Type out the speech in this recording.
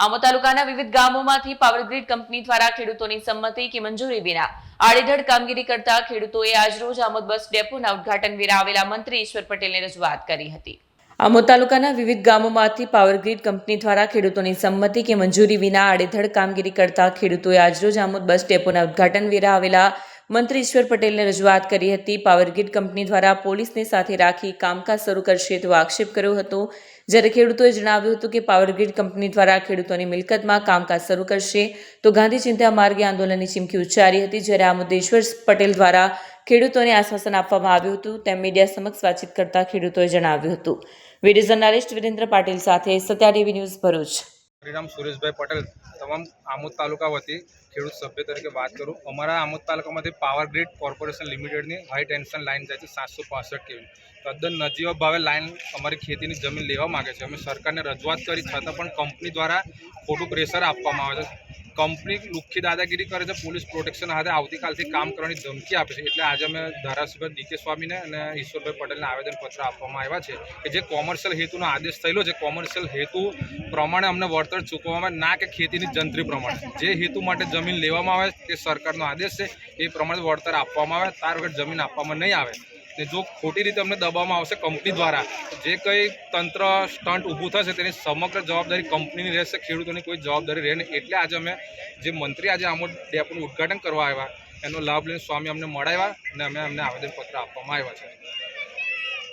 આમોદ તાલુકાના વિવિધ ગામોમાંથી Power Grid company દ્વારા ખેડૂતોની સંમતિ કે મંજૂરી વિના. આડેધડ કામગીરી કરતા ખેડૂતોએ આજરોજ આમોદ બસ ડેપોના ઉદઘાટન વેરા આવેલા મંત્રી ઈશ્વર પટેલને રજૂઆત કરી હતી. આમોદ તાલુકાના વિવિધ ગામોમાંથી પાવરગ્રીડ કંપની દ્વારા ખેડૂતોની સંમતિ કે મંજૂરી વિના આડેધડ કામગીરી કરતા ખેડૂતોએ આજરોજ આમોદ બસ ડેપોના ઉદઘાટન વેરા આવેલા મંત્રી ઈશ્વર પટેલને રજૂઆત કરી હતી. પાવરગ્રીડ કંપની દ્વારા પોલીસને સાથે રાખી કામકાજ શરૂ કરશે તેવો આક્ષેપ કર્યો હતો. જ્યારે ખેડૂતોએ જણાવ્યું હતું કે પાવરગ્રીડ કંપની દ્વારા ખેડૂતોની મિલકતમાં કામકાજ શરૂ કરશે, તો ગાંધી ચિંતા માર્ગે આંદોલનની ચીમકી ઉચ્ચારી હતી, જ્યારે આ મુદ્દે ઈશ્વર પટેલ દ્વારા ખેડૂતોને આશ્વાસન આપવામાં આવ્યું હતું. તેમ મીડિયા સમક્ષ વાતચીત કરતા ખેડૂતોએ જણાવ્યું હતું. વીડિયો જર્નાલિસ્ટ વિરેન્દ્ર પાટીલ સાથે સત્યા ટીવી ન્યૂઝ ભરૂચ. શ્રીરામ સુરેશભાઈ પટેલ, તમામ આમોદ તાલુકા વતી ખેડૂત સભ્ય તરીકે વાત કરું. અમારા આમોદ તાલુકામાંથી પાવર ગ્રીડ કોર્પોરેશન લિમિટેડની હાઈ ટેન્શન લાઇન જાય છે, સાતસો પાસઠ કેવી તદ્દન નજીવા ભાવે લાઇન અમારી ખેતીની જમીન લેવા માગે છે. અમે સરકારને રજૂઆત કરી, છતાં પણ કંપની દ્વારા ખોટું પ્રેશર આપવામાં આવે છે. કંપની લુખ્ખી દાદાગીરી કરે છે, પોલીસ પ્રોટેક્શન હાથે આવતીકાલથી કામ કરવાની ધમકી આપે છે. એટલે આજે અમે ધારાસભ્ય ડીકે સ્વામીને અને ઈશ્વરભાઈ પટેલને આવેદનપત્ર આપવામાં આવ્યા છે કે જે કોમર્શિયલ હેતુનો આદેશ થયેલો છે, કોમર્શિયલ હેતુ પ્રમાણે અમને વળતર ચૂકવવામાં ના કે ખેતીની જંત્રી પ્રમાણે. જે હેતુ માટે જમીન લેવામાં આવે તે સરકારનો આદેશ છે, એ પ્રમાણે વળતર આપવામાં આવે, તાર વગર જમીન આપવામાં નહીં આવે. ને જો ખોટી રીતે અમને દબાવવામાં આવશે કંપની દ્વારા, જે કંઈ તંત્ર સ્ટન્ટ ઊભું થશે તેની સમગ્ર જવાબદારી કંપનીની રહેશે, ખેડૂતોની કોઈ જવાબદારી રહે એટલે આજે અમે જે મંત્રી આજે આમોદ ડેપનું ઉદ્ઘાટન કરવા આવ્યા, એનો લાભ લઈને સ્વામી અમને મળાવ્યા અને અમે અમને આવેદનપત્ર આપવામાં આવ્યા છે.